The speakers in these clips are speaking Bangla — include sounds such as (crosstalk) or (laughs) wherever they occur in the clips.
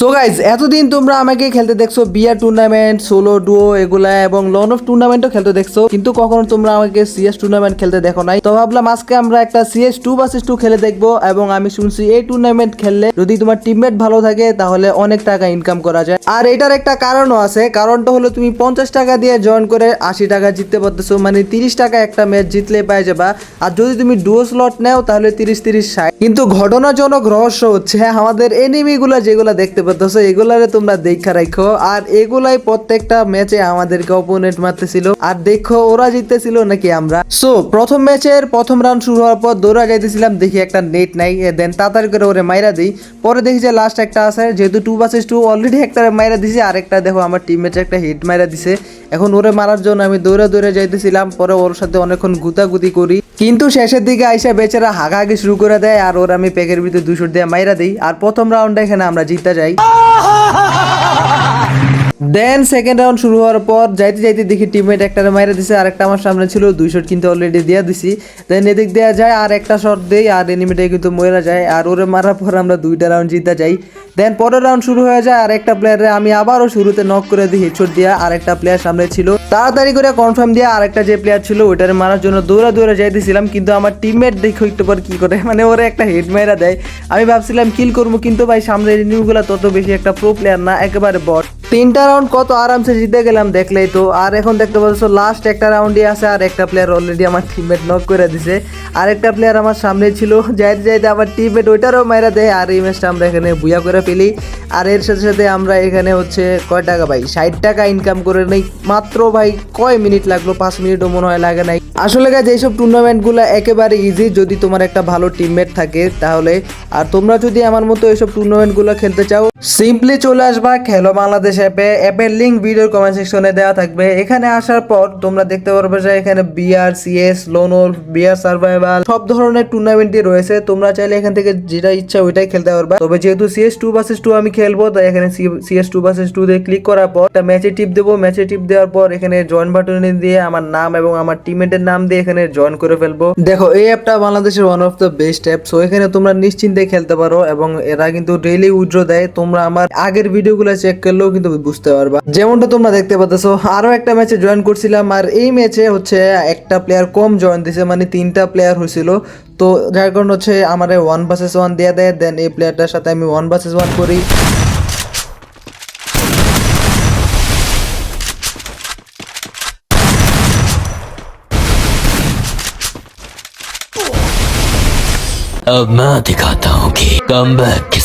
সো গাইজ এতদিন তোমরা আমাকে খেলতে দেখছ, বিয়ার টুর্নামেন্ট সোলো ডুও এগুলা এবং লন অফ টুর্নামেন্টও খেলতে দেখছ, কিন্তু কখনো তোমরা আমাকে সিএস টুর্নামেন্ট খেলতে দেখো নাই। তো ভাবলাম আজকে আমরা একটা সিএস টু ভার্সেস টু খেলে দেখব এবং আমি শুনছি এই টুর্নামেন্ট খেললে যদি তোমার টিমমেট ভালো থাকে, তাহলে অনেক টাকা ইনকাম করা যায়। আর এটার একটা কারণও আছে, কারণটা হলো তুমি পঞ্চাশ টাকা দিয়ে জয়েন করে আশি টাকা জিততে পারতেছো মানে তিরিশ টাকা একটা ম্যাচ জিতলে পাই যাবা। আর যদি তুমি ডুও স্লট নেও, তাহলে তিরিশ তিরিশ, ষাট। কিন্তু ঘটনাজনক রহস্য হচ্ছে, আমাদের এনিমিগুলো যেগুলো দেখতে পাচ্ছ এগুলারে তোমরা দেখা রাখো। আর এগুলাই প্রত্যেকটা ম্যাচে আমাদেরকে অপোনেন্ট মারতেছিল। আর দেখো, ওরা জিততেছিল নাকি আমরা? সো প্রথম ম্যাচের প্রথম রাউন্ড শুরু হওয়ার পর দৌড়া যাইতেছিলাম দেখি একটা নেট নাই দেন তাড়াতাড়ি করে ওরে মাইরা দিই। পরে দেখি যে লাস্ট একটা আছে, যেহেতু টু ভার্সেস টু অলরেডি একটা মাইরা দিছে, আরেকটা দেখো আমার টিমমেট একটা হিট মাইরা দিছে। এখন ওরে মারার জন্য আমি দৌড়ে দৌড়ে যাইতেছিলাম, পরে ওর সাথে অনেকক্ষণ গুতাগুতি করি। কিন্তু শেষের দিকে আইসা বেচারা হাগাহাগি শুরু করে দেয় আর ওর আমি প্যাকের ভিতরে দুশোর দিয়ে মাইরা দিই। আর প্রথম রাউন্ডে এখানে আমরা জিততে যাই। দেন সেকেন্ড রাউন্ড শুরু হওয়ার পর যাইতে যাইতে দেখি টিমমেট একটা মাইরা দিছে আর একটা আমার সামনে ছিল দুই শট কিন্তু অলরেডি দিয়ে দিছি। দেন এদিক দেওয়া যায়, আর একটা শট দেই, আর এনিমিটাই কিন্তু মরে যায়, আর ওরে মারার পর আমরা দুইটা রাউন্ড জিতে যাই। দেন পরের রাউন্ড শুরু হয়ে যায়, আর একটা প্লেয়ারে আমি আবারও শুরুতে নক করে দিই হেডশট দিয়া, আর একটা প্লেয়ার সামনে ছিল। তাড়াতাড়ি করে কনফার্ম দিয়ে আরেকটা যে প্লেয়ার ছিল, ওইটারে মারার জন্য দৌড়া দৌড়া যাইতেছিলাম, কিন্তু আমার টিমমেট দেখো একটু পর কি করে মানে ওরা একটা হেড মেরা দেয়। আমি ভাবছিলাম কিল করব, কিন্তু ভাই, সামনের এনিমিগুলো তত বেশি একটা প্রো প্লেয়ার না, একেবারে বট তিনটা রাউন্ড কত আরামসে জিতে গেলাম দেখলেই তো। আর এখন দেখতে পাচ্ছ লাস্ট একটা রাউন্ডই আছে আর একটা প্লেয়ার অলরেডি আমার টিমমেট নক করে দিছে। আর একটা প্লেয়ার আমার সামনে ছিল, যাইতে যাইতে আমার টিমমেট ওইটারও মাইরা দেয় আর এই ম্যাচটা আমরা এখানে বুয়া করে ফেলি। আর এর সাথে সাথে আমরা এখানে হচ্ছে কয় টাকা ভাই? ষাট টাকা ইনকাম করে নেই। মাত্র ভাই কয় মিনিট লাগল? পাঁচ মিনিটও মনে হয় লাগে নাই। আসলে গাছ এইসব টুর্নামেন্টগুলো একেবারে ইজি যদি তোমার একটা ভালো টিমমেট থাকে তাহলে। আর তোমরা যদি আমার মতো এইসব টুর্নামেন্টগুলো খেলতে চাও সিম্পলি চলে আসবা খেলো বাংলাদেশ অ্যাপে অ্যাপের লিঙ্ক ভিডিওর কমেন্ট সেকশনে দেওয়া থাকবে। এখানে আসার পর তোমরা দেখতে পারবে যে এখানে বিআর সিএস লোনল বিআর সার্ভাইভাল সব ধরনের টুর্নামেন্টই রয়েছে। তোমরা চাইলে এখান থেকে যেটা ইচ্ছা ওইটাই খেলতে পারবে। তবে যেহেতু সিএস টু ভার্সেস টু আমি খেলব, তাই এখানে সিএস টু ভার্সেস টু দিয়ে ক্লিক করার পর একটা ম্যাচে টিপ দেবো। ম্যাচে টিপ দেওয়ার পর এখানে জয়েন বাটনে দিয়ে আমার নাম এবং আমার টিমমেটের নাম দিয়ে এখানে জয়েন করে ফেলব। দেখো, এই অ্যাপটা বাংলাদেশের one of the best app so এখানে তোমরা নিশ্চিন্তে খেলতে পারো এবং এরা কিন্তু ডেইলি উইথড্র দেয়। তোমরা আমার আগের ভিডিওগুলো চেক করলেও কিন্তু বুঝতে পারবা যেমনটা তোমরা দেখতে পাচ্ছ আরো একটা ম্যাচে জয়েন করছিলাম আর এই ম্যাচে হচ্ছে একটা প্লেয়ার কম জয়েন দিছে মানে তিনটা প্লেয়ার হয়েছিল তো যার কারণ হচ্ছে আমার ওয়ান ভার্সেস ওয়ান দিয়ে দেয় দেন এই প্লেয়ারটার সাথে আমি ওয়ান ভার্সেস ওয়ান করি अब मैं दिखाता हूँ कि कम किसे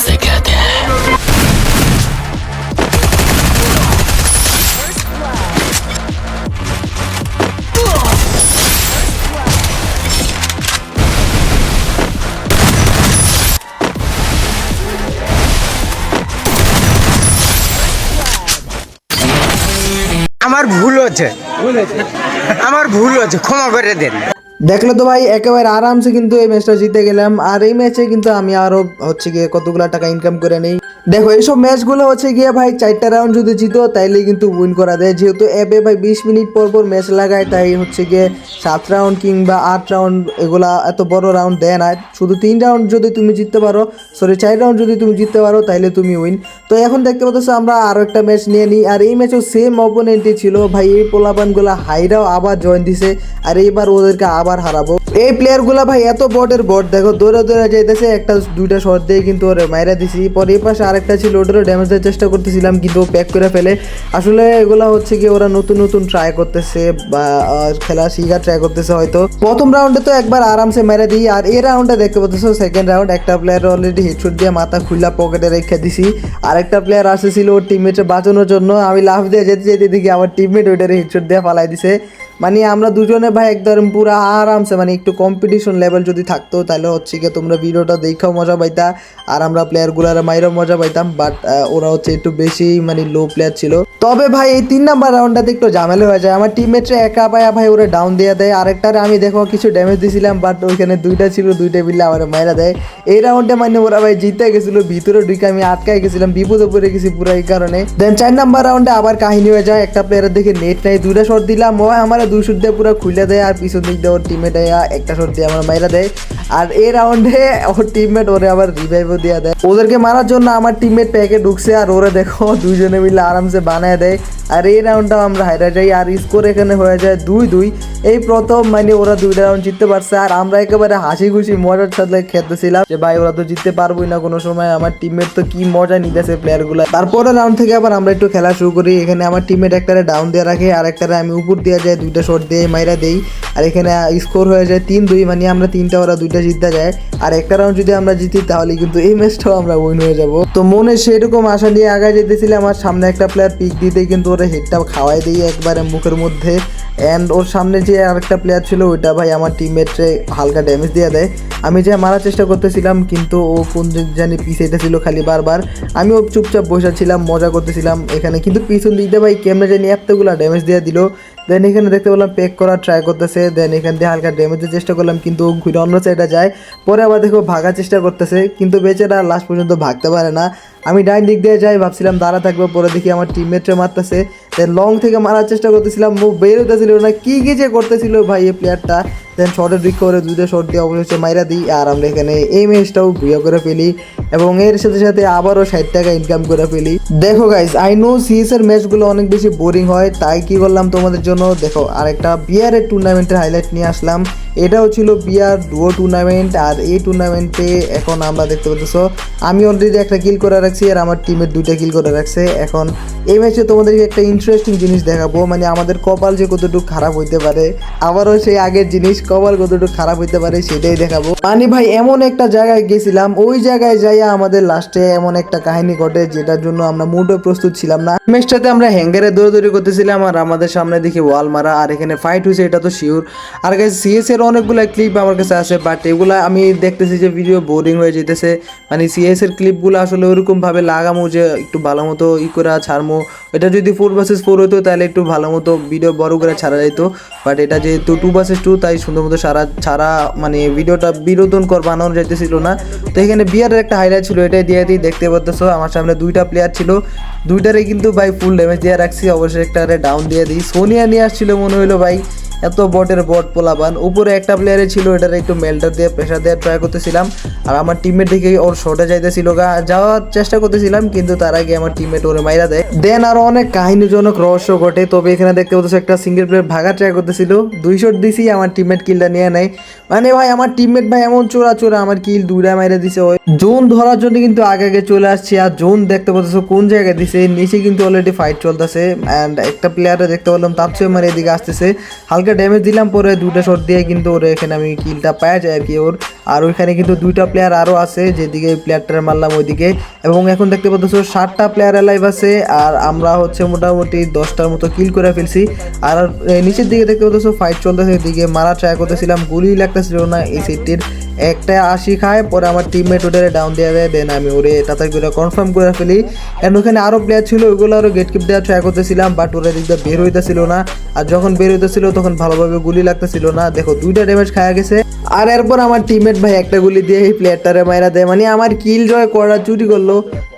আমার ভুল হচ্ছে। আমার ভুল হচ্ছে ক্ষমা করে দেন। দেখলে তো ভাই একেবারে আরামসে কিন্তু এই ম্যাচটা জিতে গেলাম। আর এই ম্যাচে কিন্তু আমি আরও হচ্ছে গিয়ে কতগুলা টাকা ইনকাম করে নেই। দেখো, এইসব ম্যাচগুলো হচ্ছে গিয়ে ভাই চারটা রাউন্ড যদি জিতো, তাইলে কিন্তু উইন করা দেয় যেহেতু অ্যাপে ভাই বিশ মিনিট পর পর ম্যাচ লাগায়, তাই হচ্ছে গিয়ে সাত রাউন্ড কিংবা আট রাউন্ড এগুলা এত বড় রাউন্ড দেয় না। শুধু তিন রাউন্ড যদি তুমি জিততে পারো সরি চার রাউন্ড যদি তুমি জিততে পারো, তাইলে তুমি উইন তো এখন দেখতে পাচ্ছ আমরা আরও একটা ম্যাচ নিয়ে নিই। আর এই ম্যাচও সেম অপোনেন্টই ছিল। ভাই এই পোলাপানগুলা হাইরাও আবার জয়েন দিছে। আর এইবার ওদেরকে আবার হারাবো। এই প্লেয়ারগুলা ভাই এত বটের বট দেখো দৌড়ে দৌড়ে যাইতেছে, একটা দুইটা শট দিয়ে কিন্তু ওরে মাইরা দিছি। পরে এই পাশে আরেকটা ছিল, ওটারও ড্যামেজ দেওয়ার চেষ্টা করতেছিলাম, কিন্তু প্যাক করে ফেলে। আসলে এগুলা হচ্ছে কি ওরা নতুন নতুন ট্রাই করতেছে, বা খেলা শিখা ট্রাই করতেছে হয়তো। প্রথম রাউন্ডে তো একবার আরামসে মেরে দিই, আর এই রাউন্ডে দেখতে পাচ্ছ সেকেন্ড রাউন্ড একটা প্লেয়ার অলরেডি হেডশট দিয়ে মাথা খুলা পকেটে রেখে দিছি। আরেকটা প্লেয়ার আসেছিল ওর টিমমেটে বাঁচানোর জন্য, আমি লাভ দিয়ে যেতে যেতে দেখি আমার টিমমেট ওইটারে হেডশট দিয়ে পালাই দিছে। মানে আমরা দুজনে ভাই একদম পুরো আরামসে মানে একটু কম্পিটিশন লেভেল যদি থাকতো, তাহলে হচ্ছে কি তোমরা ভিডিওটা দেখেও মজা পাইতা, আর আমরা প্লেয়ারগুলার মাইরও মজা পাইতাম বাট ওরা হচ্ছে একটু বেশি মানে লো প্লেয়ার ছিল। তবে ভাই এই তিন নাম্বার রাউন্ডটাতে একটু ঝামেলা হয়ে যায়। আমার টিমমেটরা একা পায়া ভাই ওরা ডাউন দিয়ে দেয়। আরেকটারে আমি দেখো কিছু ড্যামেজ দিয়েছিলাম বাট ওইখানে দুইটা ছিল, দুইটা বিল্লে আমার মাইরা দেয়। এই রাউন্ডে মানে ওরা ভাই জিতে গেছিল, ভিতরে ঢুকে আমি আটকায় গেছিলাম, বিপদে পড়ে গেছি পুরো এই কারণে। দেন চার নাম্বার রাউন্ডে আবার কাহিনী হয়ে যায়। একটা প্লেয়ারের দেখে নেট নাই, দুইটা শট দিলাম। ও আমার দুই শুট দিয়ে পুরো খুলে দেয় আর পিছন দিক দিয়ে ওর টিমমেট একটা শট দিয়ে আমার মাইরা দেয়। আর এই রাউন্ডে ওর টিমমেট ওরে আবার রিভাইভও দিয়ে দেয়। ওদেরকে মারার জন্য আমার টিমমেট প্যাকে ঢুকছে আর ওরা দেখো দুইজনে মিলে আরামসে বানায় দেয়। আর এই রাউন্ডটাও আমরা হাইরা যাই। আর স্কোর এখানে হয়ে যায় দুই দুই। এই প্রথম মানে ওরা দুইটা রাউন্ড জিততে পারছে। আর আমরা একেবারে হাসি খুশি মজার সাথে খেলতেছিলাম যে, ভাই, ওরা তো জিততে পারবোই না কোনো সময়। আমার টিমমেট তো কি মজা নিতেছে প্লেয়ারগুলো তারপরে রাউন্ড থেকে আবার আমরা একটু খেলা শুরু করি। এখানে আমার টিমমেট একটারে ডাউন দিয়ে রাখে আর একটারে আমি উপর দিয়ে যাই, দুইটা শট দিয়ে মাইরা দেই। আর এখানে স্কোর হয়ে যায় তিন দুই। মানে আমরা তিনটা, ওরা দুইটা জিততে যায়। আর একটা রাউন্ড যদি আমরা জিতি, তাহলে কিন্তু এই ম্যাচটাও আমরা উইন হয়ে যাব। তো মনে সেরকম আশা নিয়ে আগায় যেতেছিলাম। আমার সামনে একটা প্লেয়ার পিক দিতে কিন্তু ওরা হেডটা খাওয়াই দিই একবারে মুখের মধ্যে। অ্যান্ড ওর সামনে যে আরেকটা প্লেয়ার ছিল, ওইটা ভাই আমার টিমমেটরে হালকা ড্যামেজ দিয়ে দেয়। আমি যে মারার চেষ্টা করতেছিলাম, কিন্তু ও কোন জানি পিছাইতে ছিল খালি বারবার। আমিও চুপচাপ বসেছিলাম মজা করতেছিলাম এখানে। কিন্তু পিছন দিকটা ভাই কেমনে জানি এতগুলো ড্যামেজ দিয়ে দিল। দেন এখানে দেখতে পেলাম পেক করার ট্রাই করতেছে। দেন এখান দিয়ে হালকা ড্যামেজের চেষ্টা করলাম, কিন্তু ঘুরে অন্য সাইডে যায়। পরে আবার দেখো ভাগার চেষ্টা করতেছে, কিন্তু বেচারা লাস্ট পর্যন্ত ভাগতে পারে না। আমি ডাইন দিক দিয়ে যাই, ভাবছিলাম দাঁড়া থাকব পরে দেখি আমার টিমমেটরে মারতেছে। দেন লং থেকে মারার চেষ্টা করতেছিলাম, মুখ বের হতেছিল না। কী কী যে করতেছিল ভাই এই প্লেয়ারটা দেন শর্টের দিক করে দুটো শর্ট দিয়ে অবশেষে মাইরা দিই। আর আমরা এখানে এই ম্যাচটাও বিয়ে করে ফেলি এবং এর সাথে সাথে আবারও ষাট টাকা ইনকাম করে ফেলি। দেখো গাইজ আই নো সিএস এর ম্যাচগুলো অনেক বেশি বোরিং হয়, তাই কি করলাম তোমাদের জন্য? দেখো আরেকটা বিয়ারের টুর্নামেন্টের হাইলাইট নিয়ে আসলাম। এটাও ছিল বিয়ার ডুয়ো টুর্নামেন্ট আর এই টুর্নামেন্টে এখন আমরা দেখতে পাচ্ছ, আমি অলরেডি একটা কিল করে রাখছি আর আমার টিমের দুইটা কিল করে রাখছে। এখন এই ম্যাচে তোমাদেরকে একটা ইন্টারেস্টিং জিনিস দেখাবো মানে আমাদের কপাল যে কতটুকু খারাপ হইতে পারে, আবারও সেই আগের জিনিস, কপাল কতটুকু খারাপ হইতে পারে সেটাই দেখাবো। মানে ভাই, এমন একটা জায়গায় গেছিলাম, ওই জায়গায় যাইয়া আমাদের লাস্টে এমন একটা কাহিনী ঘটে, যেটার জন্য আমরা মোটেও প্রস্তুত ছিলাম না। ম্যাচটাতে আমরা হ্যাঙ্গারে দৌড়াদৌড়ি করতেছিলাম আর আমাদের সামনে দেখি ওয়াল মারা, আর এখানে ফাইট হয়েছে এটা তো শিওর আর গাইজ সিএস এর অনেকগুলো ক্লিপ আমার কাছে আছে বাট এগুলা আমি দেখতেছি যে ভিডিও বোরিং হয়ে যেতেছে। মানে সিএস এর ক্লিপগুলো আসলে ওরকম ভাবে লাগামো যে একটু ভালো মতো ই করে ছাড়মো। এটা যদি ফোর বাসেস ফোর হতো, তাহলে একটু ভালো মতো ভিডিও বড় করে ছাড়া যেত বাট এটা যেহেতু টু বাসেস টু তাই সুন্দর মতো সারা, ছাড়া মানে ভিডিওটা বিনোদন কর বানানো যাইতেছিল না। তো এখানে বিয়ারের একটা হাইলাইট ছিল, এটাই দিয়ে দিই, দেখতে পাচ্ছ আমার সামনে দুইটা প্লেয়ার ছিল। দুইটারে কিন্তু ভাই ফুল ড্যামেজ দিয়ে রাখছি, অবশ্যই একটা ডাউন দিয়ে দিই। সোনিয়া নিয়ে আসছিল মনে হলো ভাই। এত বটের বট পোলাবান উপরে একটা প্লেয়ারে ছিল, এটার একটু মেল্টার দিয়ে প্রেশার দেওয়ার ট্রাই করতেছিলাম। আর আমার টিমমেট দেখে ওর শটে যাইতেছিল গা। যাওয়ার চেষ্টা করতেছিলাম, কিন্তু তার আগে আমার টিমমেট ওরে মাইরা দেয়। দেন আরও অনেক কাহিনীজনক রহস্য ঘটে। তবে এখানে দেখতে পাচ্ছ একটা সিঙ্গেল প্লেয়ার ভাগা ট্রাই করতেছিল। দুই শট দিছি, আমার টিমমেট কিলটা নিয়ে নেয়। মানে ভাই, আমার টিমমেট ভাই এমন চোরা চোরা, আমার কিল দুইটা মাইরা দিছে। ওই জোন ধরার জন্য কিন্তু আগে আগে চলে আসছে। আর জোন দেখতে পাচ্ছ কোন জায়গায় দিছে? নিচে কিন্তু অলরেডি ফাইট চলতেছে। অ্যান্ড একটা প্লেয়ারে দেখতে পেলাম তার চেয়ে আমার এদিকে আসতেছে। হালকা ড্যামেজ দিলাম, পরে দুইটা শট দিয়ে কিন্তু ওর এখানে আমি কিলটা পাওয়া যায় আর কি ওর। আর ওইখানে কিন্তু দুইটা প্লেয়ার আরও আছে, যেদিকে প্লেয়ারটার মারলাম ওইদিকে। এবং এখন দেখতে পাচ্ছ ষাটটা প্লেয়ার অ্যালাইভ আছে, আর আমরা হচ্ছে মোটামুটি দশটার মতো কিল করে ফেলছি। আর নিচের দিকে দেখতে পাচ্ছ ফাইট চলতেছে, এদিকে মারা ট্রাই করতেছিলাম গুলি লাগতেছিল না এই সিটটির একটা আশি খায়, পরে আমার টিমমেট ওটারে ডাউন দিয়ে দেয়, দেন আমি ওরে তাড়াতাড়ি করে কনফার্ম করে ফেলি। এন্ড ওখানে আরও প্লেয়ার ছিল ওইগুলো আরও গেট কিপ দেওয়ার ট্রাই করতেছিলাম বাট ওরা দিক দিয়ে বের হইতেছিল না। আর যখন বের হইতেছিল, তখন ভালোভাবে গুলি লাগতেছিল না। দেখো, দুইটা ড্যামেজ খাওয়া গেছে। আর এরপর আমার টিমমেট ভাই একটা গুলি দিয়ে এই প্লেয়ারটারে মাইরা দেয়। মানে আমার কিল জয় করা চুরি করল।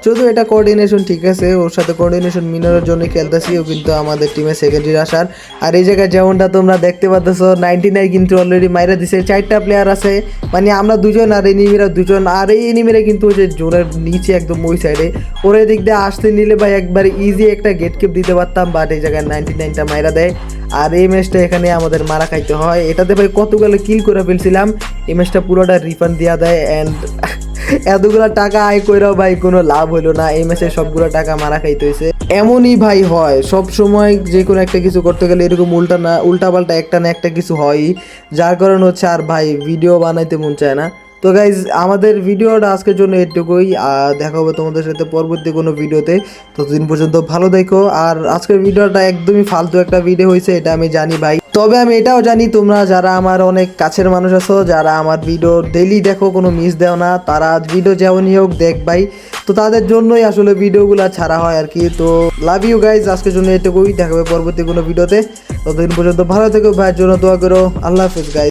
যদিও এটা কোঅর্ডিনেশন ঠিক আছে, ওর সাথে কোঅর্ডিনেশন মিনারের জন্য খেলতেছি, ও কিন্তু আমাদের টিমে সেকেন্ডারি আসার আর এই জায়গায় যেমনটা তোমরা দেখতে পাচ্ছ নাইনটি নাইন কিন্তু অলরেডি মাইরা দিছে, চারটা প্লেয়ার আছে। মানে আমরা দুজন আর এনিমিরা দুজন, আর এই এনিমিরা কিন্তু ওই যে জোরের নিচে একদম ওই সাইডে ওর দিক দিয়ে আসতে নিলে ভাই একবার ইজি একটা গেট কেপ দিতে পারতাম বাট এই জায়গায় নাইনটি নাইনটা মাইরা দেয়। আর এই ম্যাচটা এখানে আমাদের মারা খাইতে হয়। এটাতে ভাই কতগুলো কিল করে ফেলছিলাম। এই ম্যাচটা পুরোটা রিফান্ড দেওয়া দেয় অ্যান্ড (laughs) এতগুলো টাকা আয় কইরাও ভাই কোনো লাভ হলো না। এই ম্যাচে সবগুলো টাকা মারা খাইতে হয়েছে এমনই ভাই হয়, সব সময় যে কোনো একটা কিছু করতে গেলে এরকম উল্টা না উল্টা পাল্টা একটা না একটা কিছু হয়ই। যার কারণে হচ্ছে আর ভাই ভিডিও বানাইতে মন চায় না। তো গাইজ আমাদের ভিডিওটা আজকের জন্য এটুকুই। আর দেখা হবে তোমাদের সাথে পরবর্তী কোনো ভিডিওতে। ততদিন পর্যন্ত ভালো দেখো। আর আজকের ভিডিওটা একদমই ফালতু একটা ভিডিও হয়েছে, এটা আমি জানি ভাই। তবে আমি এটাও জানি, তোমরা যারা আমার অনেক কাছের মানুষ আছো, যারা আমার ভিডিও ডেইলি দেখো, কোনো মিস দেও না, তারা ভিডিও যেমনই হোক দেখ ভাই। তো তাদের জন্যই আসলে ভিডিওগুলো ছাড়া হয় আর কি। তো লাভ ইউ গাইজ আজকের জন্য এটুকুই। দেখা হবে পরবর্তী কোনো ভিডিওতে। ততদিন পর্যন্ত ভালো থেকো ভাইয়ের জন্য দোয়া করো। আল্লাহ হাফিজ গাইজ